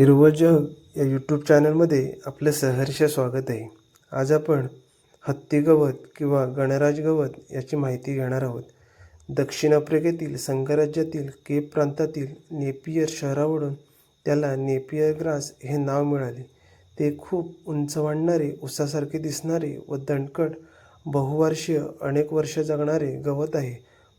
हिरवं जग या यूट्यूब चॅनलमध्ये आपलं सहर्ष स्वागत आहे. आज आपण हत्ती गवत किंवा गणराज गवत याची माहिती घेणार आहोत. दक्षिण आफ्रिकेतील संघराज्यातील केप प्रांतातील नेपियर शहरावरून त्याला नेपियर ग्रास हे नाव मिळाले. ते खूप उंच वाढणारे उसासारखे दिसणारे व दणकट बहुवार्षीय अनेक वर्ष जगणारे गवत आहे.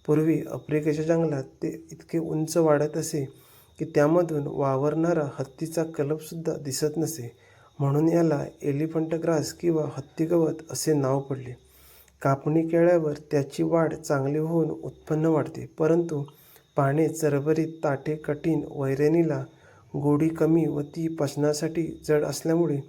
पूर्वी आफ्रिकेच्या जंगलात ते इतके उंच वाढत असे की त्यामधून वावरणारा हत्तीचा कलपसुद्धा दिसत नसे म्हणून याला एलिफंट ग्रास किंवा हत्ती गवत असे नाव पडले. कापणी केल्यावर त्याची वाढ चांगली होऊन उत्पन्न वाढते परंतु पाने चरबरीत ताटे कठीण वैरणीला गोडी कमी व ती पचनासाठी जड असल्यामुळे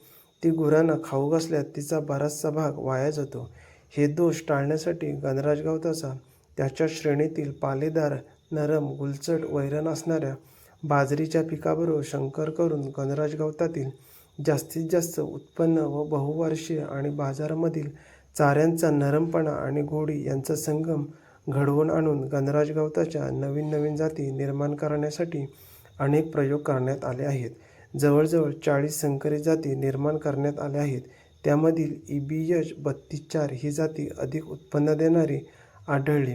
ती गुरांना खाऊ घासल्यास तिचा बराचसा भाग वाया जातो. हे दोष टाळण्यासाठी गणराज गवताचा त्याच्या श्रेणीतील पालेदार नरम गुलचट वैरण असणाऱ्या बाजरीच्या पिकाबरोबर संकर करून गणराज गवतातील जास्तीत जास्त उत्पन्न व बहुवार्षीय आणि बाजारामधील चाऱ्यांचा नरमपणा आणि गोडी यांचा संगम घडवून आणून गणराज गवताच्या नवीन नवीन जाती निर्माण करण्यासाठी अनेक प्रयोग करण्यात आले आहेत. जवळजवळ चाळीस संकरित जाती निर्माण करण्यात आल्या आहेत. त्यामधील ई बी एच बत्तीस चार ही जाती अधिक उत्पन्न देणारी आढळली.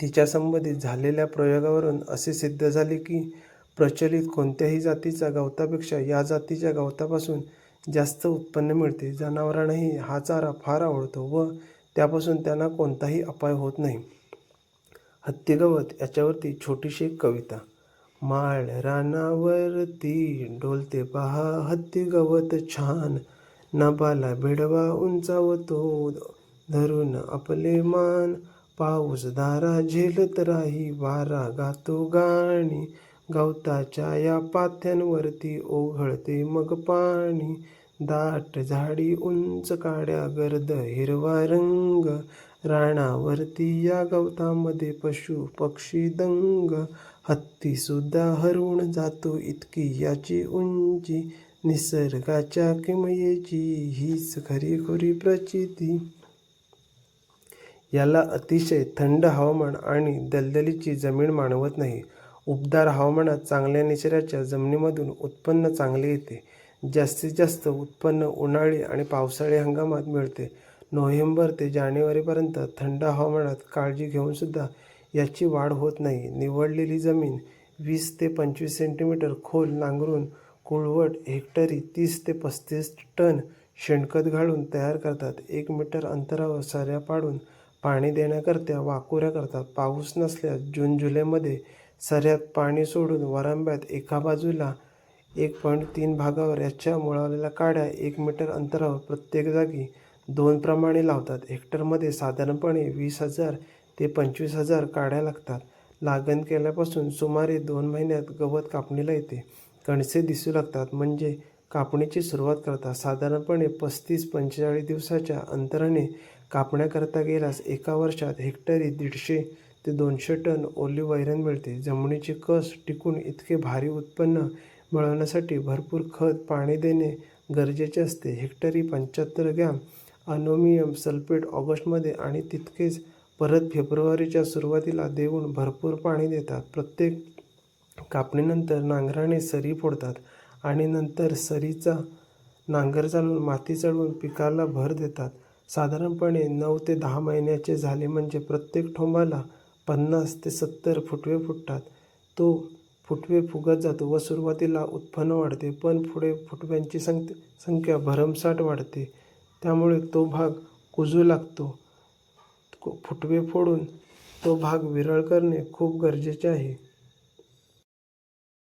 तिच्या संबंधित झालेल्या प्रयोगावरून असे सिद्ध झाले की प्रचलित कोणत्याही जातीच्या गवतापेक्षा या जातीच्या गवतापासून जास्त उत्पन्न मिळते. जनावरांनाही हा चारा फार आवडतो व त्यापासून त्यांना कोणताही अपाय होत नाही. हत्ती गवत याच्यावरती छोटीशी एक कविता. माळ रानावरती डोलते पहा हत्ती गवत छान. नभाला भिडवा उंचावतो धरून आपले मान पाऊस दारा झेलत राही वारा गातो गाणी. गवताच्या या पाथ्यांवरती ओघळते मग पाणी. दाट झाडी उंच काड्या गर्द हिरवा रंग. राणावरती या गवतामध्ये पशु पक्षी दंग. हत्ती सुद्धा हरवून जातो इतकी याची उंची. निसर्गाच्या किमयेची हीच खरीखुरी प्रचिती. याला अतिशय थंड हवामान आणि दलदलीची जमीन मानवत नाही. उबदार हवामानात चांगल्या निचऱ्याच्या जमिनीमधून उत्पन्न चांगले येते. जास्तीत जास्त उत्पन्न उन्हाळी आणि पावसाळी हंगामात मिळते. नोव्हेंबर ते जानेवारीपर्यंत थंड हवामानात काळजी घेऊनसुद्धा याची वाढ होत नाही. निवडलेली जमीन वीस ते पंचवीस सेंटीमीटर खोल नांगरून कुळवट हेक्टरी तीस ते पस्तीस टन शेणखत घालून तयार करतात. एक मीटर अंतरावर सऱ्या पाडून पाणी देण्याकरता वाकुऱ्या करतात. पाऊस नसल्यास जून जुलैमध्ये सऱ्यात पाणी सोडून वरांब्यात एका बाजूला एक पॉईंट तीन भागावर याच्या मुळावलेल्या काड्या एक मीटर अंतरावर प्रत्येक जागी दोन प्रमाणे लावतात. हेक्टरमध्ये साधारणपणे वीस हजार ते पंचवीस हजार काड्या लागतात. लागण केल्यापासून सुमारे दोन महिन्यात गवत कापणीला येते. कणसे दिसू लागतात म्हणजे कापणीची सुरुवात करतात साधारणपणे पस्तीस पंचेचाळीस दिवसाच्या अंतराने कापण्याकरता गेल्यास एका वर्षात हेक्टरी दीडशे ते दोनशे टन ओलिव्ह वैरण मिळते. जमिनीची कस टिकून इतके भारी उत्पन्न मिळवण्यासाठी भरपूर खत पाणी देणे गरजेचे असते. हेक्टरी पंच्याहत्तर ग्रॅम अनोमियम सल्फेट ऑगस्टमध्ये आणि तितकेच परत फेब्रुवारीच्या सुरुवातीला देऊन भरपूर पाणी देतात. प्रत्येक कापणीनंतर नांगराने सरी फोडतात आणि नंतर सरीचा नांगर चालवून माती चढवून पिकाला भर देतात. साधारणपणे नऊ ते दहा महिन्याचे झाले म्हणजे प्रत्येक ठोंबाला पन्नास ते सत्तर फुटवे फुटतात. तो फुटवे फुगत जातो व सुरुवातीला उत्पन्न वाढते पण पुढे फुटव्यांची संख संख्या भरमसाठ वाढते. त्यामुळे तो भाग कुजू लागतो. फुटवे फोडून तो भाग विरळ करणे खूप गरजेचे आहे.